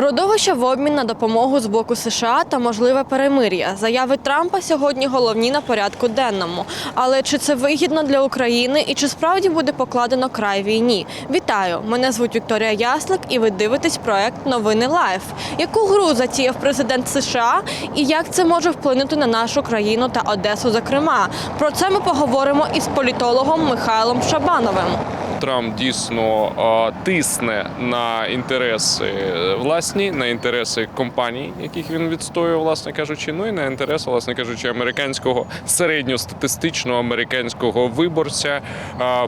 Родовище в обмін на допомогу з боку США та можливе перемир'я. Заяви Трампа сьогодні головні на порядку денному. Але чи це вигідно для України і чи справді буде покладено край війні? Вітаю! Мене звуть Вікторія Яслик, і ви дивитесь проект Новини Лайф. Яку гру затіяв президент США і як це може вплинути на нашу країну та Одесу? Зокрема, про це ми поговоримо із політологом Михайлом Шабановим. Трамп дійсно тисне на інтереси е, власні, на інтереси компаній, яких він відстоює, власне кажучи, ну і на інтереси, власне кажучи, американського середньостатистичного американського виборця,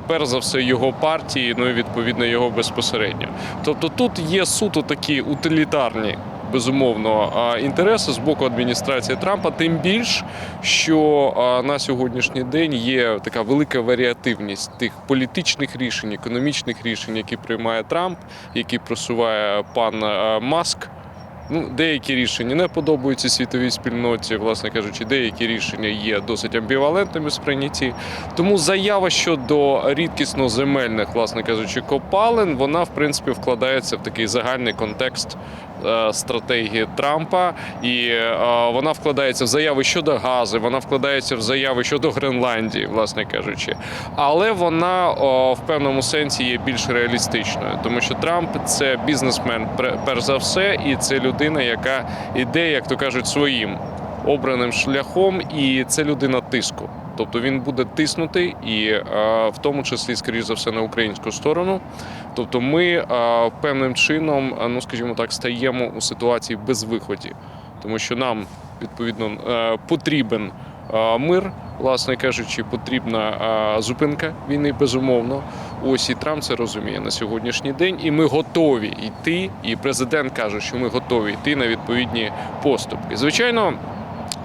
перш за все його партії, ну і відповідно його безпосередньо. Тобто тут є суто такі утилітарні. Безумовно, інтереси з боку адміністрації Трампа, тим більш, що на сьогоднішній день є така велика варіативність тих політичних рішень, економічних рішень, які приймає Трамп, які просуває пан Маск. Ну, деякі рішення не подобаються світовій спільноті, власне кажучи, деякі рішення є досить амбівалентними сприйнятті. Тому заява щодо рідкісно земельних, власне кажучи, копалин, вона в принципі вкладається в такий загальний контекст стратегії Трампа, і е, вона вкладається в заяви щодо газу, вона вкладається в заяви щодо Гренландії, власне кажучи. Але вона в певному сенсі є більш реалістичною, тому що Трамп це бізнесмен пер- перш за все, і це людина, яка іде, як то кажуть, своїм обраним шляхом, і це людина тиску. Тобто він буде тиснути, і е, в тому числі, скоріш за все, на українську сторону. Тобто, ми е, певним чином, е, ну скажімо так, стаємо у ситуації безвиході, тому що нам відповідно потрібен мир, власне кажучи, потрібна зупинка війни, безумовно. Ось і Трамп це розуміє на сьогоднішній день, і ми готові йти. І президент каже, що ми готові йти на відповідні поступки. Звичайно.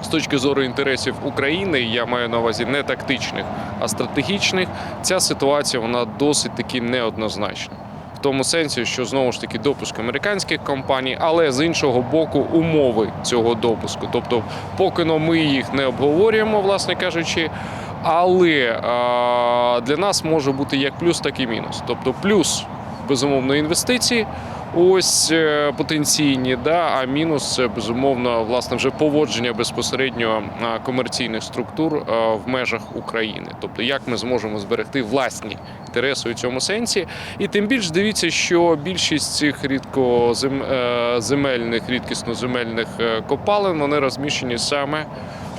З точки зору інтересів України, я маю на увазі не тактичних, а стратегічних, ця ситуація вона досить таки неоднозначна. В тому сенсі, що знову ж таки допуск американських компаній, але з іншого боку, умови цього допуску. Тобто, поки но ми їх не обговорюємо, власне кажучи. Але а, для нас може бути як плюс, так і мінус. Тобто, плюс безумовно інвестиції, ось е, потенційні, да, а мінус це безумовно власне вже поводження безпосередньо комерційних структур в межах України. Тобто, як ми зможемо зберегти власні інтереси у цьому сенсі. І тим більш дивіться, що більшість цих рідкоземельних, рідкісноземельних е, копалин вони розміщені саме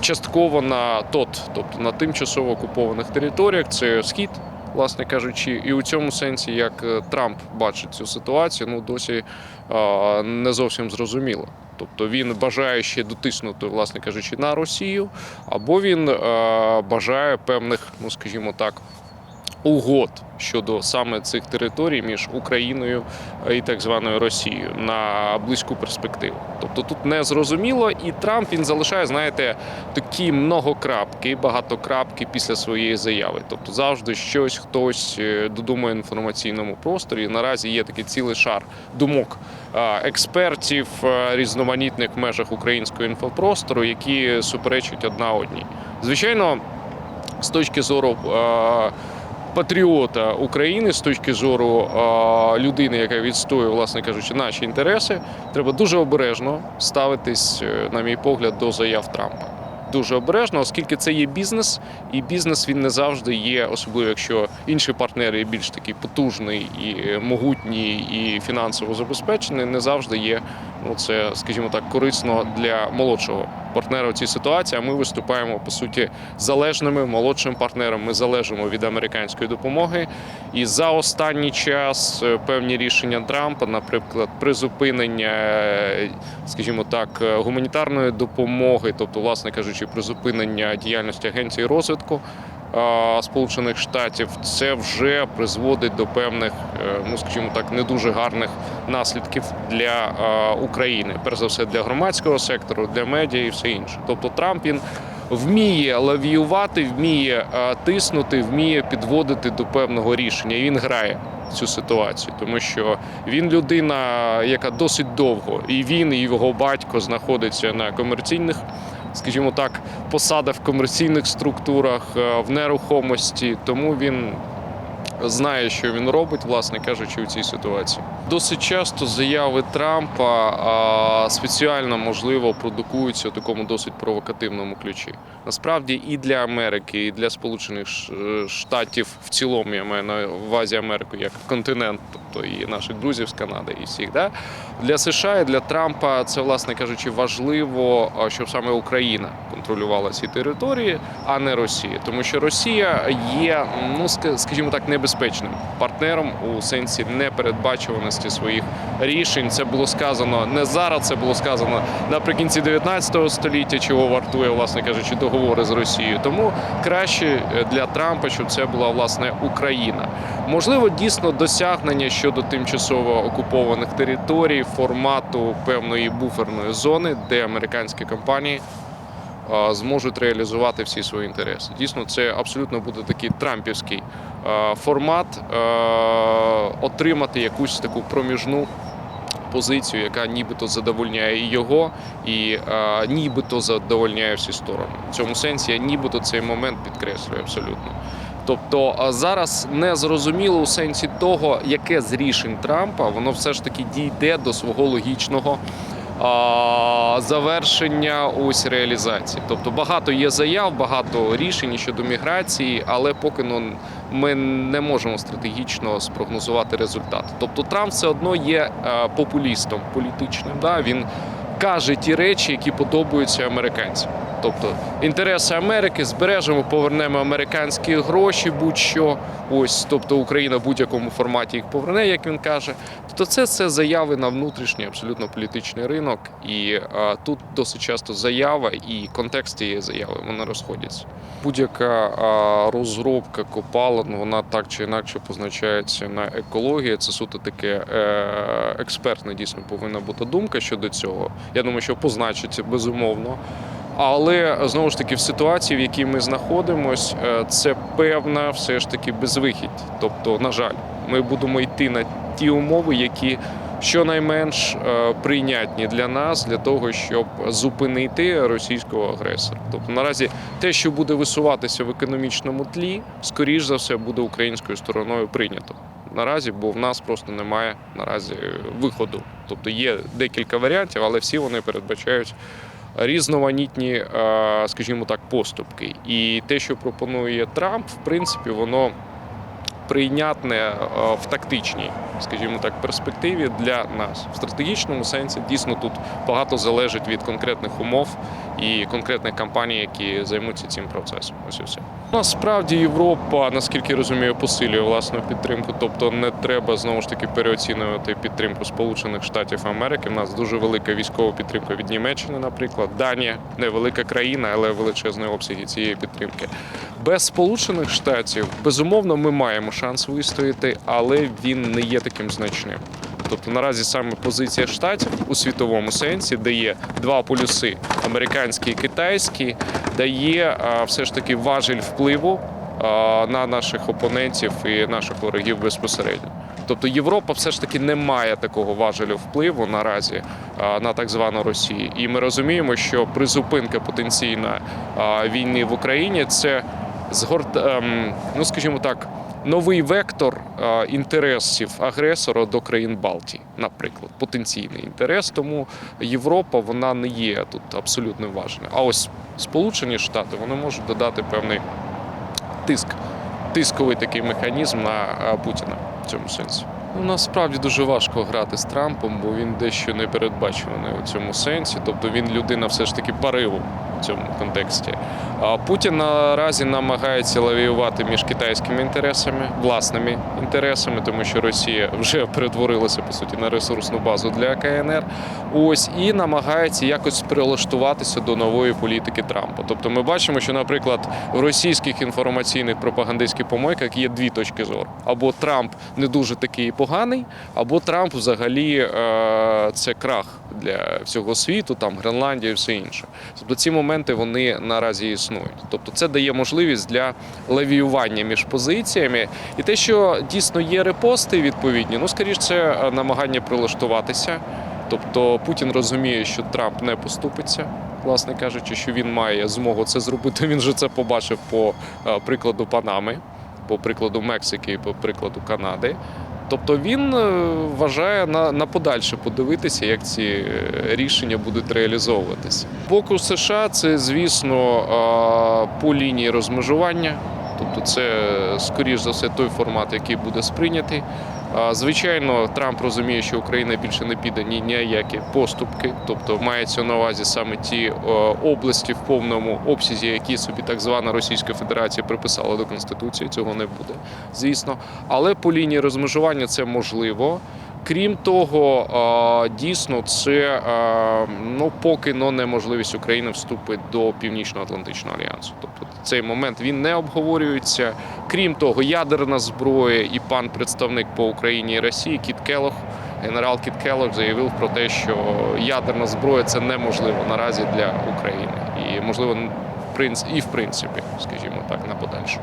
частково на ТОТ, тобто на тимчасово окупованих територіях. Це схід, власне кажучи, і у цьому сенсі, як е, Трамп бачить цю ситуацію, ну досі не зовсім зрозуміло. Тобто він бажає ще дотиснути, власне кажучи, на Росію, або він е, бажає певних, ну скажімо так, угод щодо саме цих територій між Україною і так званою Росією на близьку перспективу. Тобто тут не зрозуміло, і Трамп він залишає, знаєте, такі многокрапки, багатокрапки після своєї заяви. Тобто завжди щось хтось е, додумає в інформаційному просторі. Наразі є такий цілий шар думок е, експертів е, різноманітних в межах українського інфопростору, які суперечать одна одній. Звичайно, з точки зору. Патріота України з точки зору людини, яка відстоює, власне кажучи, наші інтереси, треба дуже обережно ставитись, е, на мій погляд, до заяв Трампа. Дуже обережно, оскільки це є бізнес, і бізнес він не завжди є, особливо якщо інші партнери є більш такий потужний і е, могутній, і фінансово забезпечений, не завжди є ну це, скажімо так, корисно для молодшого партнера в цій ситуації. А ми виступаємо по суті залежними молодшим партнером. Ми залежимо від американської допомоги. І за останній час е, певні рішення Трампа, наприклад, призупинення, е, скажімо так, е, гуманітарної допомоги, тобто, власне кажучи, призупинення діяльності агенції розвитку. Сполучених Штатів це вже призводить до певних, е, ну скажімо так, не дуже гарних наслідків для е, України, перш за все для громадського сектору, для медіа і все інше. Тобто Трамп він вміє лавіювати, вміє е, тиснути, вміє підводити до певного рішення. Він грає цю ситуацію, тому що він людина, яка досить довго, і він, і його батько знаходиться на комерційних. Скажімо так, посадах в комерційних структурах, е, в нерухомості, тому він знає, що він робить, власне кажучи, у цій ситуації. Досить часто заяви Трампа спеціально можливо продукуються у такому досить провокативному ключі. Насправді і для Америки, і для Сполучених Штатів в цілому я маю на увазі Америку як континент, тобто і наших друзів з Канади, і всіх. Да? Для США і для Трампа це, власне кажучи, важливо, щоб саме Україна контролювала ці території, а не Росія. Тому що Росія є, ну скажімо так, небезпечним партнером у сенсі непередбачуваності своїх рішень. Це було сказано не зараз, це було сказано наприкінці 19 століття, чого вартує, власне кажучи, договори з Росією. Тому краще е, для Трампа, щоб це була власне Україна. Можливо, дійсно досягнення щодо тимчасово окупованих територій, формату певної буферної зони, де американські компанії зможуть реалізувати всі свої інтереси. Дійсно, це абсолютно буде такий трампівський формат отримати якусь таку проміжну. Позицію, яка нібито задовольняє його, і а, нібито задовольняє всі сторони. В цьому сенсі я нібито цей момент підкреслюю абсолютно. Тобто зараз не зрозуміло у сенсі того, яке з рішень Трампа воно все ж таки дійде до свого логічного завершення ось реалізації. Тобто багато є заяв, багато рішень щодо міграції, але поки ну, ми не можемо стратегічно спрогнозувати результат. Тобто Трамп все одно є е, популістом політичним. Да? Він каже ті речі, які подобаються американцям. Тобто інтереси Америки збережемо, повернемо американські гроші, будь-що. Ось, тобто Україна в будь-якому форматі їх поверне, як він каже. Тобто це все заяви на внутрішній абсолютно політичний ринок, і а, тут досить часто заява і контекст цієї заяви вони розходяться. Будь-яка розробка копалин, вона так чи інакше позначається на екології. Це суто таке е, експертна дійсно повинна бути думка щодо цього. Я думаю, що позначиться безумовно. Але знову ж таки, в ситуації, в якій ми знаходимося, це певна все ж таки безвихідь. Тобто, на жаль, ми будемо йти на ті умови, які щонайменш е, прийнятні для нас для того, щоб зупинити російського агресора. Тобто наразі те, що буде висуватися в економічному тлі, скоріш за все буде українською стороною прийнято. Наразі, бо в нас просто немає наразі виходу. Тобто є декілька варіантів, але всі вони передбачають різноманітні, е, скажімо так, поступки. І те, що пропонує Трамп, в принципі, воно прийнятне е, в тактичній, скажімо так, перспективі для нас. В стратегічному сенсі дійсно тут багато залежить від конкретних умов і конкретних компаній, які займуться цим процесом. Ось і все. Насправді Європа, наскільки розумію, посилює власну підтримку. Тобто не треба знову ж таки переоцінювати підтримку Сполучених Штатів Америки. У нас дуже велика військова підтримка від Німеччини, наприклад. Данія невелика країна, але величезні обсяги цієї підтримки. Без Сполучених Штатів безумовно ми маємо шанс вистояти, але він не є таким значним. Тобто наразі саме позиція штатів у світовому сенсі, де є два полюси американський і китайський, дає все ж таки важель впливу на наших опонентів і наших ворогів безпосередньо. Тобто Європа все ж таки не має такого важелю впливу наразі на так звану Росію. І ми розуміємо, що призупинка потенційна війни в Україні це згорт, ем, ну скажімо так, новий вектор е, інтересів агресора до країн Балтії, наприклад, потенційний інтерес. Тому Європа вона не є тут абсолютно важною. А ось Сполучені Штати вони можуть додати певний тиск, тисковий такий механізм на е, Путіна в цьому сенсі. Ну, насправді дуже важко грати з Трампом, бо він дещо непередбачуваний у цьому сенсі. Тобто він людина все ж таки пориву в цьому контексті. Путін наразі намагається лавіювати між китайськими інтересами, власними інтересами, тому що Росія вже перетворилася по суті на ресурсну базу для КНР. Ось і намагається якось прилаштуватися до нової політики Трампа. Тобто, ми бачимо, що, наприклад, в російських інформаційних пропагандистських помойках є дві точки зору: або Трамп не дуже такий поганий, або Трамп взагалі е, це крах для всього світу, там Гренландія і все інше. Тобто ці моменти вони наразі існують. Тобто, це дає можливість для лавіювання між позиціями. І те, що дійсно є репости відповідні, ну скоріш це е, намагання прилаштуватися. Тобто Путін розуміє, що Трамп не поступиться, власне кажучи, що він має змогу це зробити. Він же це побачив по е, прикладу Панами. по прикладу Мексики по прикладу Канади. Тобто він е, вважає на, на подальше подивитися, як ці е, рішення будуть реалізовуватися. Боку США це, звісно, по лінії розмежування. Тобто, це скоріш за все той формат, який буде сприйнятий. Звичайно, Трамп розуміє, що Україна більше не піде ні ніякі поступки, тобто мається на увазі саме ті е, області в повному обсязі, які собі так звана Російська Федерація приписала до Конституції. Цього не буде, звісно. Але по лінії розмежування це можливо. Крім того, дійсно, це ну поки но неможливість України вступити до Північно-Атлантичного альянсу. Тобто цей момент він не обговорюється. Крім того, ядерна зброя і пан представник по Україні і Росії Кіт Келох, генерал Кіт Келох заявив про те, що ядерна зброя це неможливо наразі для України, і можливо і в принципі, скажімо так, на подальше.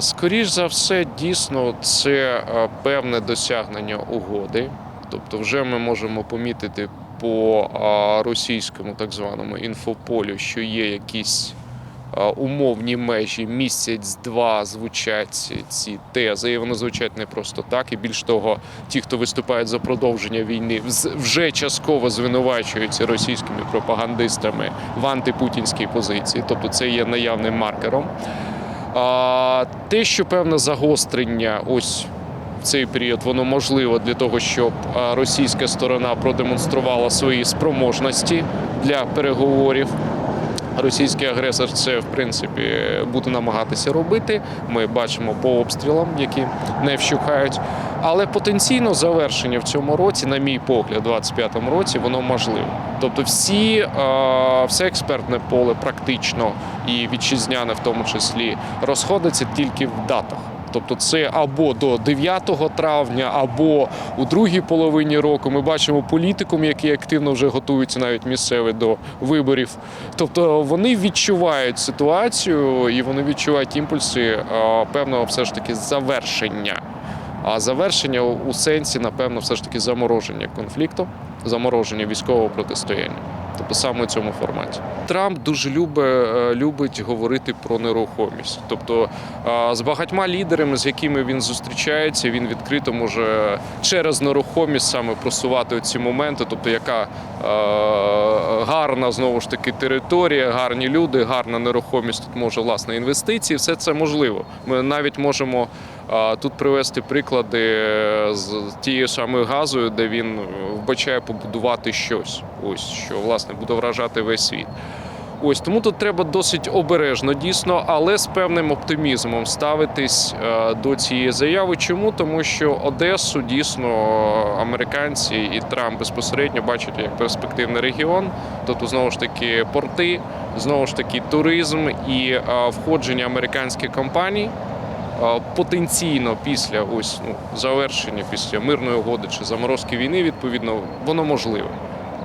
Скоріше за все, дійсно, це е, певне досягнення угоди. Тобто, вже ми можемо помітити по російському так званому інфополю, що є якісь умовні межі, місяць-два звучать ці- ці тези, і вони звучать не просто так. І більш того, ті, хто виступають за продовження війни, вже частково звинувачуються російськими пропагандистами в антипутінській позиції. Тобто, це є наявним маркером. А, те, що певне загострення ось в цей період, воно можливо для того, щоб російська сторона продемонструвала свої спроможності для переговорів. Російський агресор це в принципі буде намагатися робити. Ми бачимо по обстрілам, які не вщухають. Але потенційно завершення в цьому році, на мій погляд, у 25-му році, воно можливе. Тобто, всі, все експертне поле практично і вітчизняне, в тому числі, розходиться тільки в датах. Тобто це або до 9 травня, або у другій половині року. Ми бачимо політикум, які активно вже готуються навіть місцеві до виборів. Тобто вони відчувають ситуацію і вони відчувають імпульси е, певного все ж таки завершення. А завершення у сенсі, напевно, все ж таки замороження конфлікту, замороження військового протистояння. Тобто саме в цьому форматі. Трамп дуже любить, е, любить говорити про нерухомість. Тобто з багатьма лідерами, з якими він зустрічається, він відкрито може через нерухомість саме просувати ці моменти, тобто яка е, гарна знову ж таки територія, гарні люди, гарна нерухомість тут може власне інвестиції. Все це можливо. Ми навіть можемо тут привести приклади е, з тією самою газою, де він вбачає побудувати щось, ось що власне буде вражати весь світ. Ось тому тут треба досить обережно, дійсно, але з певним оптимізмом ставитись е, до цієї заяви. Чому? Тому що Одесу дійсно американці і Трамп безпосередньо бачать як перспективний регіон. Тобто, знову ж таки, порти, знову ж таки, туризм і е, входження американських компаній. е, Потенційно після ось ну завершення після мирної угоди чи заморозки війни, відповідно, воно можливе.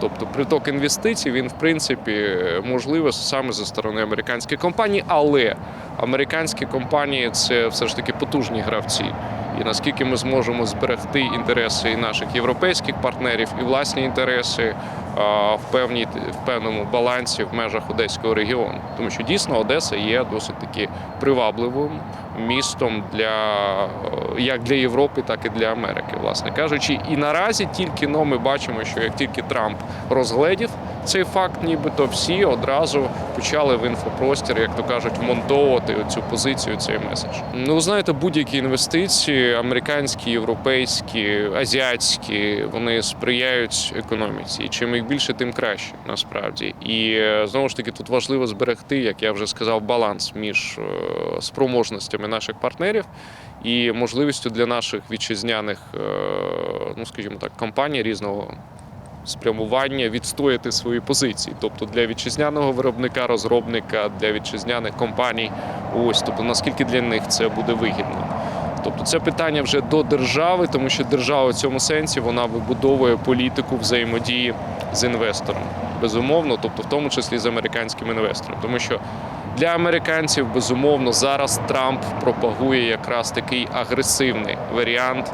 Тобто приток інвестицій він в принципі можливий саме зі сторони американських компаній, але американські компанії це все ж таки потужні гравці. І наскільки ми зможемо зберегти інтереси і наших європейських партнерів, і власні інтереси в певній в певному балансі в межах одеського регіону, тому що дійсно Одеса є досить таки привабливим містом для е, як для Європи, так і для Америки, власне кажучи. І наразі тільки но ми бачимо, що як тільки Трамп розгледів цей факт, нібито всі одразу почали в інфопростір, як то кажуть, вмонтовувати цю позицію, цей меседж. Ну, знаєте, будь-які інвестиції, американські, європейські, азіатські, вони сприяють економіці. І чим їх більше, тим краще насправді. І е, знову ж таки, тут важливо зберегти, як я вже сказав, баланс між е, спроможностями наших партнерів і можливістю для наших вітчизняних, е, ну скажімо так, компаній різного спрямування відстояти свої позиції, тобто для вітчизняного виробника, розробника, для вітчизняних компаній. Ось тобто наскільки для них це буде вигідно. Тобто це питання вже до держави, тому що держава в цьому сенсі вона вибудовує політику взаємодії з інвестором. Безумовно, тобто в тому числі з американським інвестором. Тому що для американців, безумовно, зараз Трамп пропагує якраз такий агресивний варіант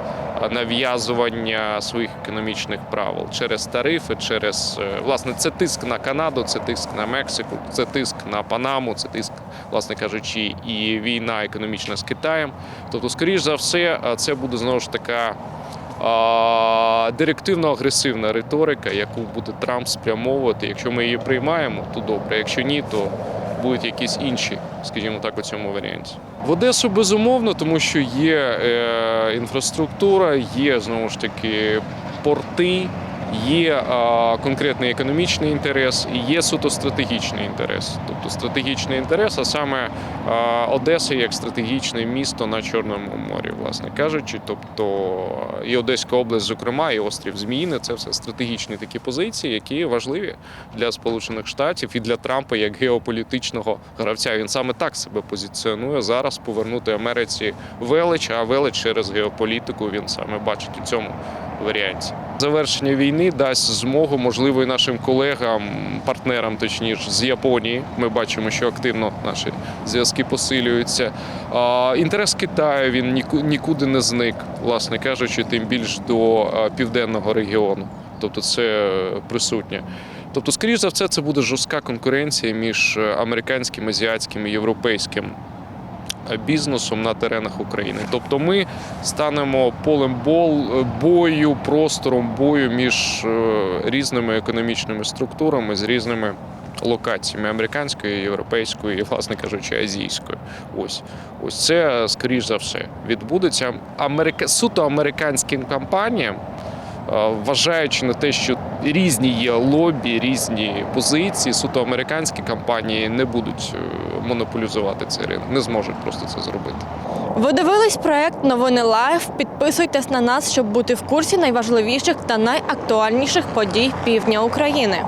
нав'язування своїх економічних правил через тарифи, через е, власне це тиск на Канаду, це тиск на Мексику, це тиск на Панаму, це тиск, власне кажучи, і війна економічна з Китаєм. Тобто, скоріш за все, е, це буде знову ж така директивно-агресивна риторика, яку буде Трамп спрямовувати. Якщо ми її приймаємо, то добре. Якщо ні, то будуть якісь інші, скажімо так, у цьому варіанті. В Одесу безумовно, тому що є е, інфраструктура, є знову ж таки порти. Є а, конкретний економічний інтерес і є суто стратегічний інтерес. Тобто стратегічний інтерес, а саме а, Одеса як стратегічне місто на Чорному морі, власне кажучи. Тобто і Одеська область, зокрема, і острів Зміїни це все стратегічні такі позиції, які важливі для Сполучених Штатів і для Трампа як геополітичного гравця. Він саме так себе позиціонує зараз повернути Америці велич, а велич через геополітику він саме бачить у цьому варіанті. Завершення війни дасть змогу, можливо, і нашим колегам, партнерам, точніше, з Японії. Ми бачимо, що активно наші зв'язки посилюються. Інтерес Китаю він нікуди не зник, власне кажучи, тим більш до південного регіону. Тобто це присутнє. Тобто, скоріш за все, це буде жорстка конкуренція між е, американським, азіатським і європейським бізнесом на теренах України. Тобто ми станемо полем бол, бою, простором бою між е, різними економічними структурами з різними локаціями американської, європейської і, власне кажучи, азійської. Ось ось це скоріш за все відбудеться. Америка... суто американським компаніям. е, Вважаючи на те, що різні є лобі, різні позиції, суто американські компанії не будуть е, монополізувати цей ринок, не зможуть просто це зробити. Ви дивились проект Новини Лайф. Підписуйтесь на нас, щоб бути в курсі найважливіших та найактуальніших подій півдня України.